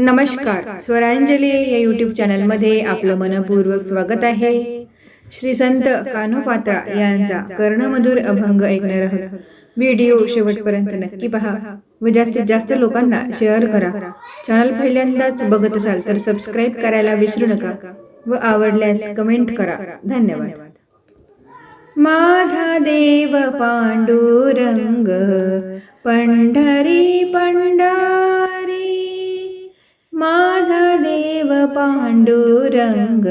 नमस्कार. स्वरांजली या यूट्यूब चॅनलमध्ये आपलं मनपूर्वक स्वागत आहे. श्री संत कान्होपात्रा यांचा कर्णमधुर अभंग ऐकणार आहोत. व्हिडिओ शेवटपर्यंत नक्की पहा व जास्तीत जास्त लोकांना शेअर करा. चॅनल पहिल्यांदाच बघत असाल तर सबस्क्राईब करायला विसरू नका व आवडल्यास कमेंट करा. धन्यवाद. माझा देव पांडुरंग पंढरी पंढरी माझा देव पांडुरंग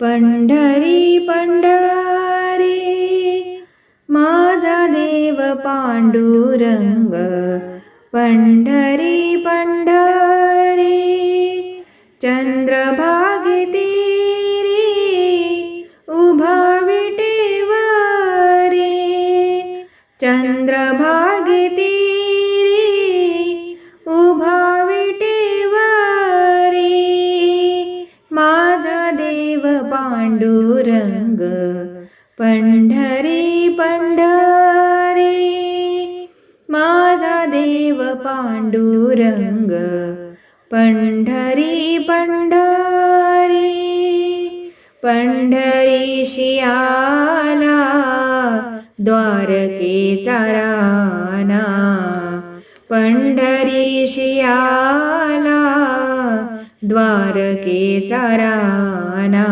पंढरी पंढरी माझा देव पांडुरंग पंढरी पंढरी चंद्रभागे पांडुरंग पंढरी पंढरी पंढरी शियाला द्वारकेचा राणा पंढरी शियाला द्वारकेचा राणा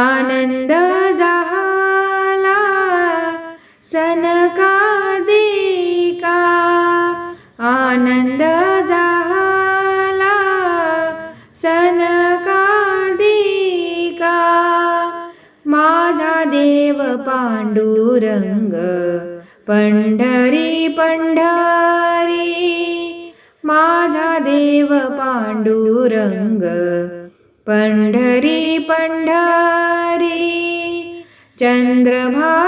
आनंद झाला सनकादिका आनंद झाला सनकादिका माझा देव पांडुरंग पंढरी पंढरी माझा देव पांडुरंग पंढरी पंढरी चंद्रभा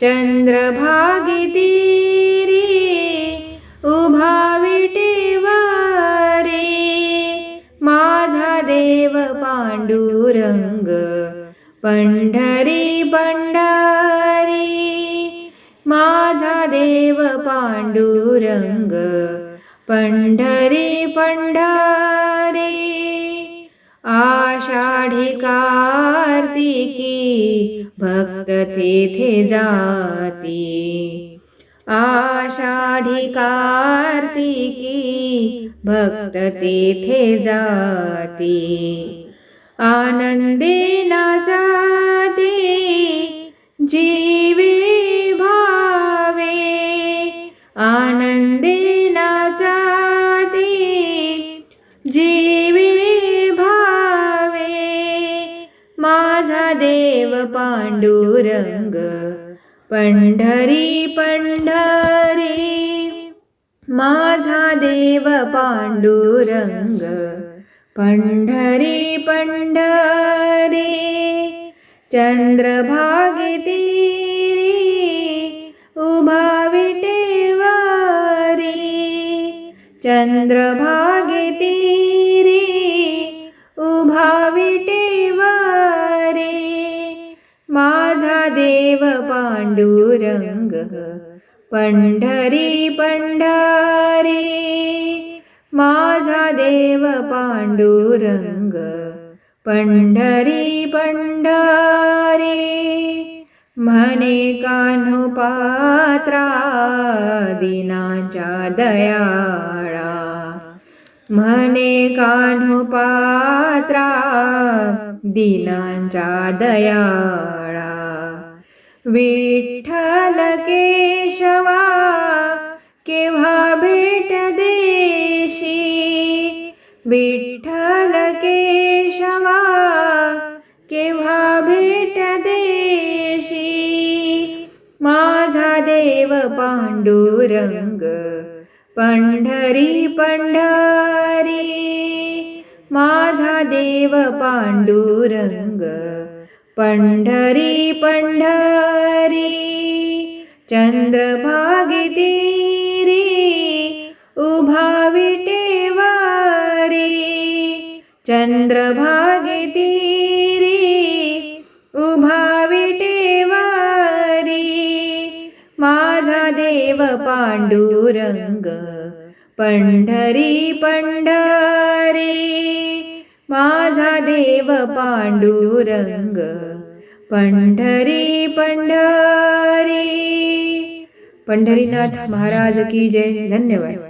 चंद्रभागितीरी उभा विटेवारी माझा देव पांडुरंग पंढरी पंढरी माझा देव पांडुरंग पंढरी पंढारी आषाढी कार्तिकी भक्त तेथे जाती. आषाढी कार्तिकी भक्त तेथे जाती. आनंदेना जाते जीवे माझा देव पांडुरंग पंढरी पंढरी. माझा देव पांडुरंग पंढरी पंढरी. चंद्रभागे तीरी उभा विटेवारी. चंद्रभागे तीरी माझा देव पांडुरंग पंढरी पंढरी माझा देव पांडुरंग पंढरी पंढरी म्हणे कान्हो पात्रा दिनाच्या दयाळा म्हणे कान्हो पात्रा दिनांचा दयाळा विठ्ठल केशवा केव्हा भेट देशी विठ्ठल केशवा केव्हा भेट देशी माझा देव पांडुरंग पंढरी पंढरी माझा देव पांडुरंग पंढरी पंढरी चंद्रभागी तीरी उभा विटेवारी चंद्रभागी तीरी उभा विटेवारी माझा देव पांडुरंग पंढरी पंढरी माझा देव पांडुरंग पंढरी पंढरी. पंढरीनाथ महाराज की जय. धन्यवाद.